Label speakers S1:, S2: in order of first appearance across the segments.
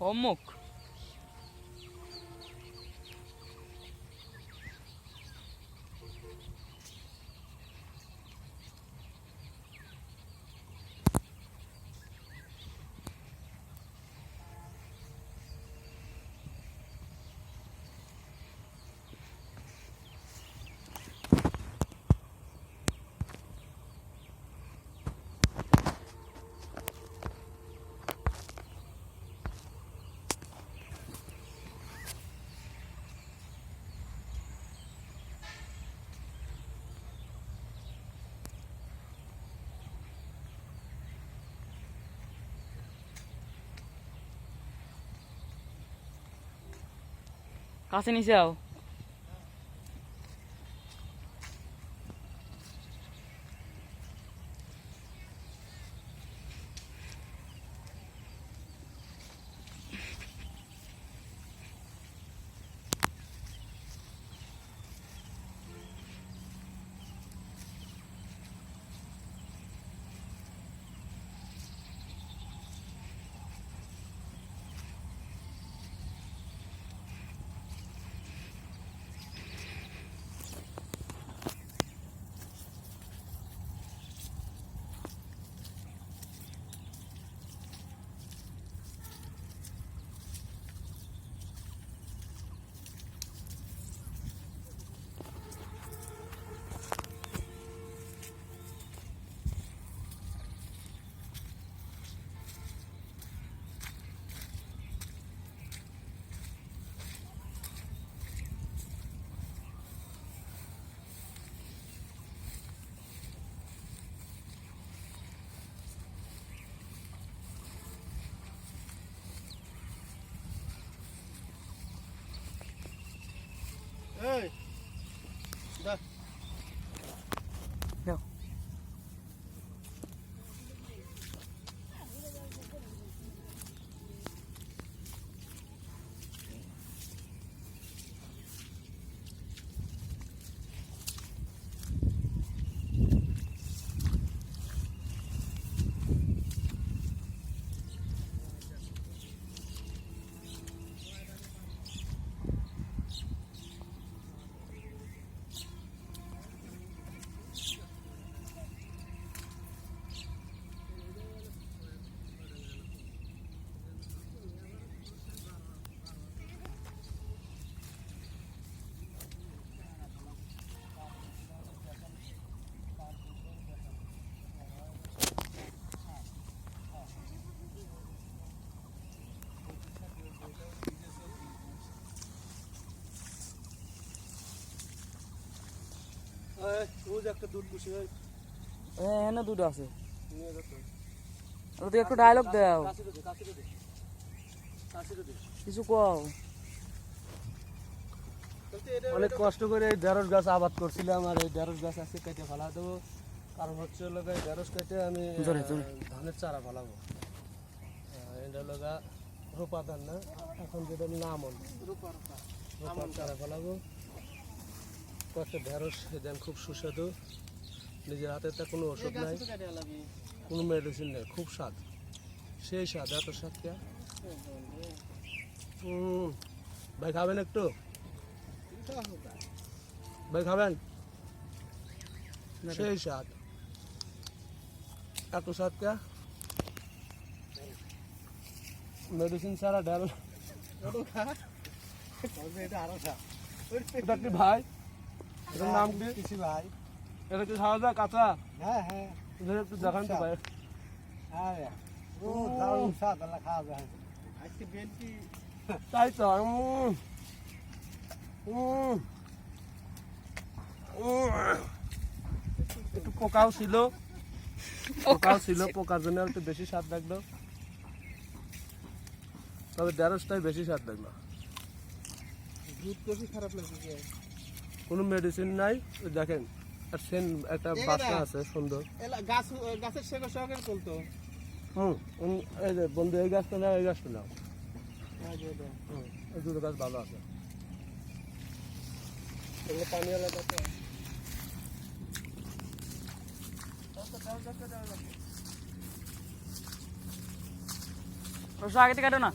S1: Homework কাছে নিচে আও
S2: এই দা
S1: দাও
S2: ওই যে একটা দুধ
S1: এখানে আছে। একটু ডায়লগ দাও কিছু কও।
S2: অনেক কষ্ট করে এই ঢেঁড়স গাছ আবাদ করছিলাম আর এই ঢেঁড়স গাছ আজকে কেটে ফেলা দেবো। কারণ হচ্ছে লগা এই ঢেঁড়স কেটে আমি। ধানের চারা ফেলাবো। এটা লগা রোপা ধান না? এখন যেটা নাম রোপার চারা ফেলাবো। কয়েকটা ঢেঁড়স দেন খুব সুস্বাদু। নিজের হাতে তা কোনো ওষুধ নাই। কোনো মেডিসিন নেই খুব স্বাদ। সেই স্বাদ এত স্বাদ কে? ভাই খাবেন একটু? ভাই খাবেন? সেই স্বাদ। এত স্বাদ কে? মেডিসিন ছাড়া ডাল এটা ভাই? এটার নাম কি?
S3: কিছু ভাই।
S2: এটা কি যায় কাঁচা?
S3: হ্যাঁ হ্যাঁ।
S2: এটা একটু দেখান তো ভাই।
S3: হ্যাঁ ও দারুণ স্বাদ আল্লাহ খাওয়া যায়।
S2: আজকে বেলকি তাই তো উম। একটু পোকাও ছিল। পোকাও ছিল পোকার জন্য একটু বেশি স্বাদ লাগল। তবে ঢেঁড়সটাই বেশি স্বাদ লাগল।
S3: দুধ কফি খারাপ লাগছে
S2: কোনো মেডিসিন নাই দেখেন আর সেন একটা বাসনা আছে সুন্দর।
S3: গাছ গাছের শেকড় সহকারে তুলতো?
S2: হুম এই যে বন্ধু এই গাছটা নাও এই গাছটা নাও।
S3: হ্যাঁ
S2: এই দুটো গাছ ভালো আছে। এগুলো পানি আলাদা তো।
S1: আগে থেকে কাটো না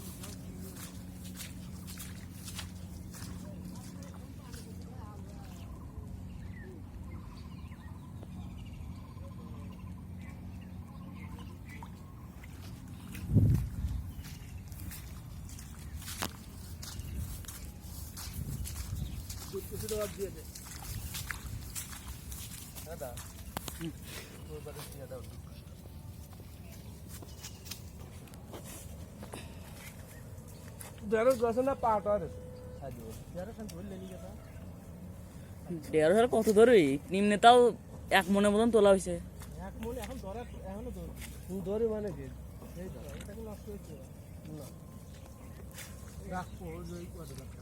S2: কিছুটা বাদ দিয়ে দে দাদা তোর বাড়ি দিয়ে দাও ঢেঁড়স গাছে না পাট আর ঢেঁড়স আমি ধরলে নিয়ে যেতাম
S1: দেড়। হাজার কত ধরে নিম্নে তাও এক মনের মতন তোলা হয়েছে
S2: এক মনে এখন ধরা এখনও ধর ধরি মানে কি? এই ধর এটাকে নষ্ট হচ্ছে না। রাখব ওই কত টাকা